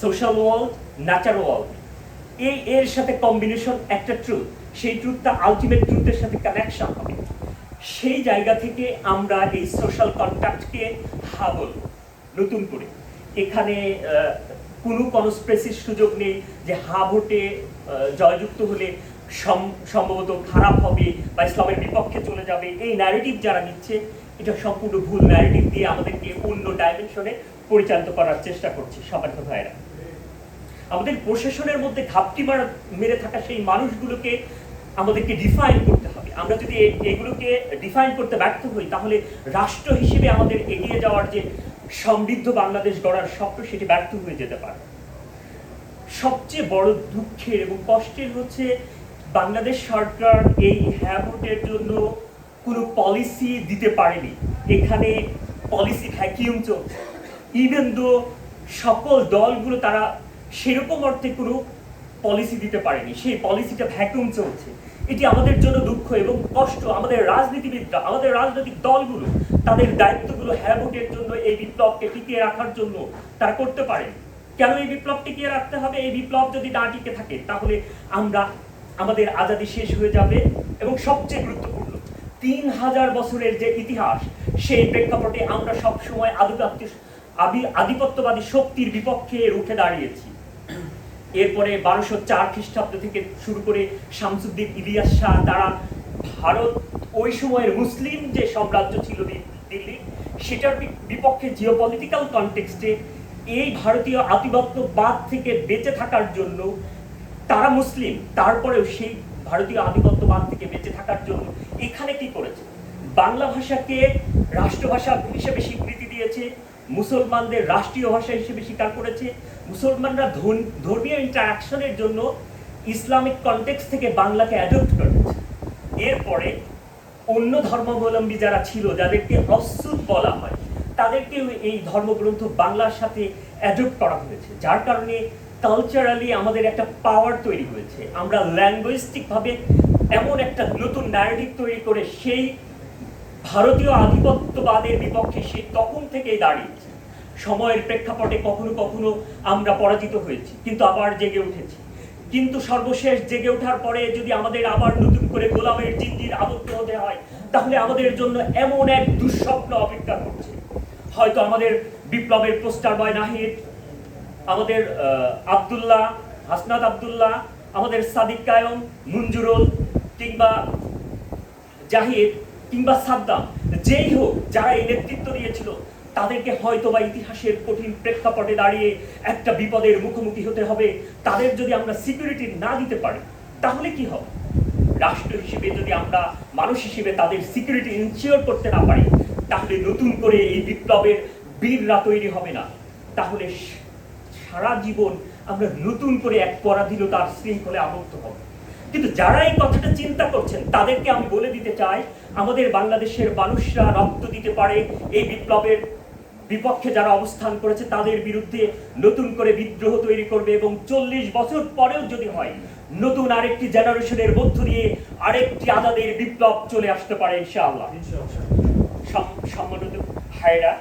Social world Nature world এই, এর সাথে কম্বিনেশন একটা ট্রুথ সেই ট্রুথটা আলটিমেট ট্রুথের সাথে কানেকশন হবে। সেই জায়গা থেকে আমরা এই সোশ্যাল কন্ট্যাক্টকে হা বলব নতুন করে। এখানে কোনো কনস্প্রেসির সুযোগ নেই যে হা ভোটে জয়যুক্ত হলে সম- সম্ভবত খারাপ হবে বা ইসলামের বিপক্ষে চলে যাবে। এই ন্যারেটিভ যারা নিচ্ছে এটা সম্পূর্ণ ভুল ন্যারেটিভ দিয়ে আমাদেরকে অন্য ডাইমেনশনে পরিচালিত করার চেষ্টা করছে সবার ভাইয়েরা আমাদের প্রশাসনের মধ্যে ঘাপটি মারা, মেরে থাকা সেই মানুষগুলোকে আমাদেরকে ডিফাইন করতে হবে। আমরা যদি এগুলোকে ডিফাইন করতে ব্যর্থ হই, তাহলে রাষ্ট্র হিসেবে আমাদের এগিয়ে যাওয়ার যে সমৃদ্ধ বাংলাদেশ গড়ার স্বপ্ন, সেটি ব্যর্থ হয়ে যেতে পারে। সবচেয়ে বড় দুঃখের এবং কষ্টের হচ্ছে বাংলাদেশ সরকার এই হ্যাঁ ভোটের জন্য কোনো পলিসি দিতে পারেনি। এখানে পলিসি ভ্যাকিউম চলছে। ইভেন দো সকল দলগুলো তারা সেরকম অর্থে কোনো পলিসি দিতে পারেনি, সেই পলিসিটা ভ্যাকুম চলছে। এটি আমাদের জন্য দুঃখ এবং কষ্ট। আমাদের রাজনীতিবিদরা, আমাদের রাজনৈতিক দলগুলো তাদের দায়িত্বগুলো হ্যাঁ ভোটের জন্য, এই বিপ্লবকে টিকিয়ে রাখার জন্য তারা করতে পারেন। কেন এই বিপ্লব টিকিয়ে রাখতে হবে? এই বিপ্লব যদি না টিকে থাকে, তাহলে আমরা, আমাদের আজাদি শেষ হয়ে যাবে এবং সবচেয়ে গুরুত্বপূর্ণ তিন হাজার বছরের যে ইতিহাস, সেই প্রেক্ষাপটে আমরা সবসময় আধিপত্য আধিপত্যবাদী শক্তির বিপক্ষে রুখে দাঁড়িয়েছি। এরপরে বারোশো চার খ্রিস্টাব্দ থেকে শুরু করে শামসুদ্দিন ইলিয়াস শাহ, তারা ভারত, ওই সময়ের মুসলিম যে সাম্রাজ্য ছিল দিল্লি, সেটার বিপক্ষে জিওপলিটিক্যাল কনটেক্সটে এই ভারতীয় আধিপত্যবাদ থেকে বেঁচে থাকার জন্য তারা মুসলিম। তারপরেও সেই ভারতীয় আধিপত্যবাদ থেকে বেঁচে থাকার জন্য এখানে কি করেছে? বাংলা ভাষাকে রাষ্ট্রভাষা হিসেবে স্বীকৃতি দিয়েছে, মুসলমানদের রাষ্ট্রীয় ভাষা হিসেবে স্বীকার করেছে, মুসলমানরা ধর্মীয় ইন্টারাকশনের জন্য ইসলামিক কনটেক্স থেকে বাংলাকে অ্যাডপ্ট করেছে। এরপরে অন্য ধর্মাবলম্বী যারা ছিল, যাদেরকে অসুদ বলা হয়, তাদেরকেও এই ধর্মগ্রন্থ বাংলার সাথে অ্যাডপ্ট করা হয়েছে। যার কারণে কালচারালি আমাদের একটা পাওয়ার তৈরি হয়েছে। আমরা ল্যাঙ্গুয়েস্টিক ভাবে এমন একটা নতুন ন্যারেটিভ তৈরি করে সেই ভারতীয় আধিপত্যবাদের বিপক্ষে সে তখন থেকেই দাঁড়িয়েছে। সময়ের প্রেক্ষাপটে কখনো কখনো আমরা পরাজিত হয়েছি, কিন্তু আবার জেগে উঠেছি। কিন্তু সর্বশেষ জেগে ওঠার পরে যদি আমাদের আবার নতুন করে গোলামের জিঞ্জির আবদ্ধ হতে হয়, তাহলে আমাদের জন্য এমন এক দুঃস্বপ্ন অপেক্ষা করছে। হয়তো আমাদের বিপ্লবের পোস্টার বয় নাহিদ আমাদের আব্দুল্লাহ, হাসনাত আব্দুল্লাহ, আমাদের সাদিক কায়ম, মুঞ্জুরুল, কিংবা জাহিদ, কিংবা সাদ্দাম, যেই হোক যারা এই নেতৃত্ব দিয়েছিল, তাদেরকে হয়তো বা ইতিহাসের কঠিন প্রেক্ষাপটে দাঁড়িয়ে একটা বিপদের মুখোমুখি হতে হবে। তাদের যদি আমরা সিকিউরিটি না দিতে পারি, তাহলে কি হবে? রাষ্ট্র হিসেবে যদি আমরা, মানুষ হিসেবে তাদের সিকিউরিটি ইনশিওর করতে না পারি, তাহলে নতুন করে এই বিপ্লবের বীররা তৈরি হবে না। তাহলে সারা জীবন আমরা নতুন করে এক পরাধীনতার শৃঙ্খলে আবদ্ধ হব। কিন্তু যারা এই কথাটা চিন্তা করছেন তাদেরকে আমি বলে দিতে চাই আমাদের বাংলাদেশের মানুষরা রক্ত দিতে পারে এই বিপ্লবের বিপক্ষে যারা অবস্থান করেছে তাদের বিরুদ্ধে নতুন করে বিদ্রোহ তৈরি করবে এবং চল্লিশ বছর পরেও যদি হয় নতুন আরেকটি জেনারেশনের মধ্য দিয়ে আরেকটি আজাদের বিপ্লব চলে আসতে পারে ইনশাআল্লাহ। সম্মানিত ভাইরা